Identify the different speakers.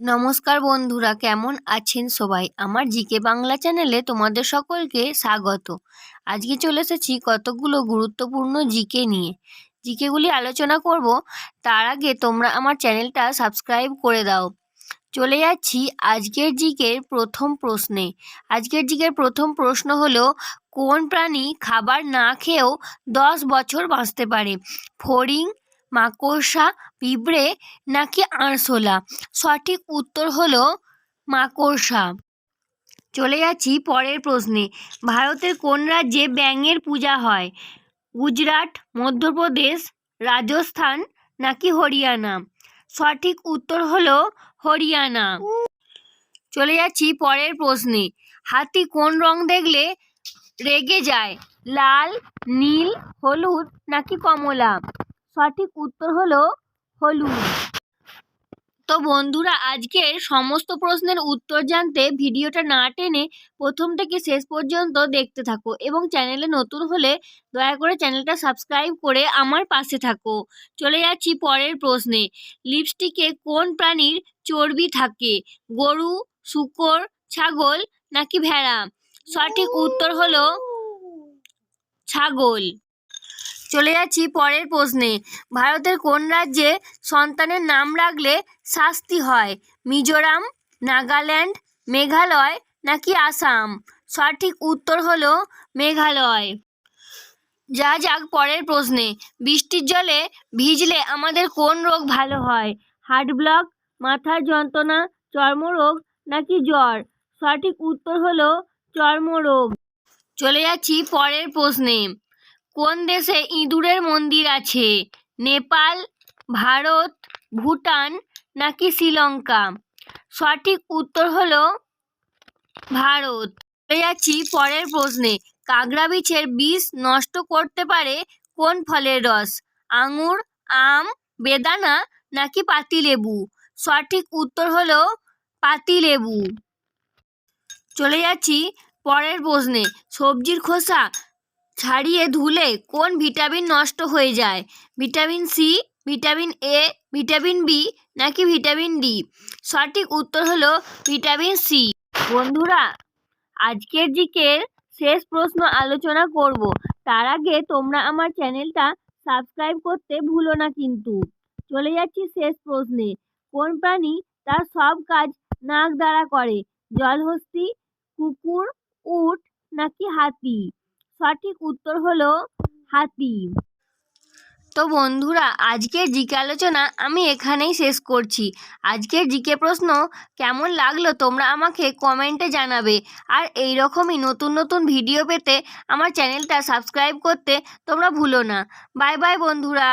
Speaker 1: নমস্কার বন্ধুরা, কেমন আছেন সবাই? আমার জিকে বাংলা চ্যানেলে তোমাদের সকলকে স্বাগত। আজকে চলে এসেছি কতগুলো গুরুত্বপূর্ণ জিকে নিয়ে। জিকেগুলি আলোচনা করব, তার আগে তোমরা আমার চ্যানেলটা সাবস্ক্রাইব করে দাও। চলে যাচ্ছি আজকের জিকের প্রথম প্রশ্নে। আজকের জিকের প্রথম প্রশ্ন হলো, কোন প্রাণী খাবার না খেয়েও দশ বছর বাঁচতে পারে? ফড়িং মাকড়সা, পিঁপড়ে নাকি আরশোলা? সঠিক উত্তর হলো মাকড়সা। চলে যাচ্ছি পরের প্রশ্নে। ভারতের কোন রাজ্যে ব্যাঙের পূজা হয়? গুজরাট, মধ্যপ্রদেশ, রাজস্থান নাকি হরিয়ানা? সঠিক উত্তর হলো হরিয়ানা। চলে যাচ্ছি পরের প্রশ্নে। হাতি কোন রং দেখলে রেগে যায়? লাল, নীল, হলুদ নাকি কমলা? সঠিক উত্তর হলো হলুদ। তো বন্ধুরা, আজকের সমস্ত প্রশ্নের উত্তর জানতে ভিডিওটা না টেনে প্রথম থেকে শেষ পর্যন্ত দেখতে থাকো এবং চ্যানেলে নতুন হলে দয়া করে চ্যানেলটা সাবস্ক্রাইব করে আমার পাশে থাকো। চলে যাচ্ছি পরের প্রশ্নে। লিপস্টিকে কোন প্রাণীর চর্বি থাকে? গরু, শুকর, ছাগল নাকি ভেড়া? সঠিক উত্তর হলো ছাগল। চলে যাচ্ছি, পরের প্রশ্নে। ভারতের কোন রাজ্যে সন্তানের নাম রাখলে শাস্তি হয়? মিজোরাম, নাগাল্যান্ড, মেঘালয় নাকি আসাম? সঠিক উত্তর হলো মেঘালয়। যা যাক, পরের প্রশ্নে। বৃষ্টির জলে ভিজলে আমাদের কোন রোগ ভালো হয়? হার্ট ব্লক, মাথার যন্ত্রণা, চর্মরোগ নাকি জ্বর? সঠিক উত্তর হলো চর্মরোগ। চলে যাচ্ছি, পরের প্রশ্নে। কোন দেশে ইঁদুরের মন্দির আছে? নেপাল, ভারত, ভুটান নাকি শ্রীলঙ্কা? সঠিক উত্তর হলো ভারত। চলে যাচ্ছি পরের প্রশ্নে। কাঁকড়া বিছের বিষ নষ্ট করতে পারে কোন ফলের রস? আঙুর, আম, বেদানা নাকি পাতিলেবু? সঠিক উত্তর হলো পাতিলেবু। চলে যাচ্ছি পরের প্রশ্নে। সবজির খোসা ছাড়িয়ে ধুলে কোন ভিটামিন নষ্ট হয়ে যায়? Vitamin C, vitamin A, vitamin B নাকি ভিটামিন ডি? সঠিক উত্তর হলো ভিটামিন সি। বন্ধুরা, আজকের জিকের শেষ প্রশ্ন আলোচনা করব। তার আগে তোমরা আমার চ্যানেলটা সাবস্ক্রাইব করতে ভুলো না কিন্তু। চলে যাচ্ছি শেষ প্রশ্নে। কোন প্রাণী তার সব কাজ নাক দ্বারা করে? জলহস্তি, কুকুর, উট নাকি হাতি? সঠিক উত্তর হলো হাতি। তো বন্ধুরা, আজকের জিকে আলোচনা আমি এখানেই শেষ করছি। আজকের জিকে প্রশ্ন, কেমন লাগল তোমরা আমাকে কমেন্টে জানাবে। আর এই রকমই নতুন নতুন ভিডিও পেতে আমার চ্যানেলটা সাবস্ক্রাইব করতে তোমরা ভুলো না। বাই বাই বন্ধুরা।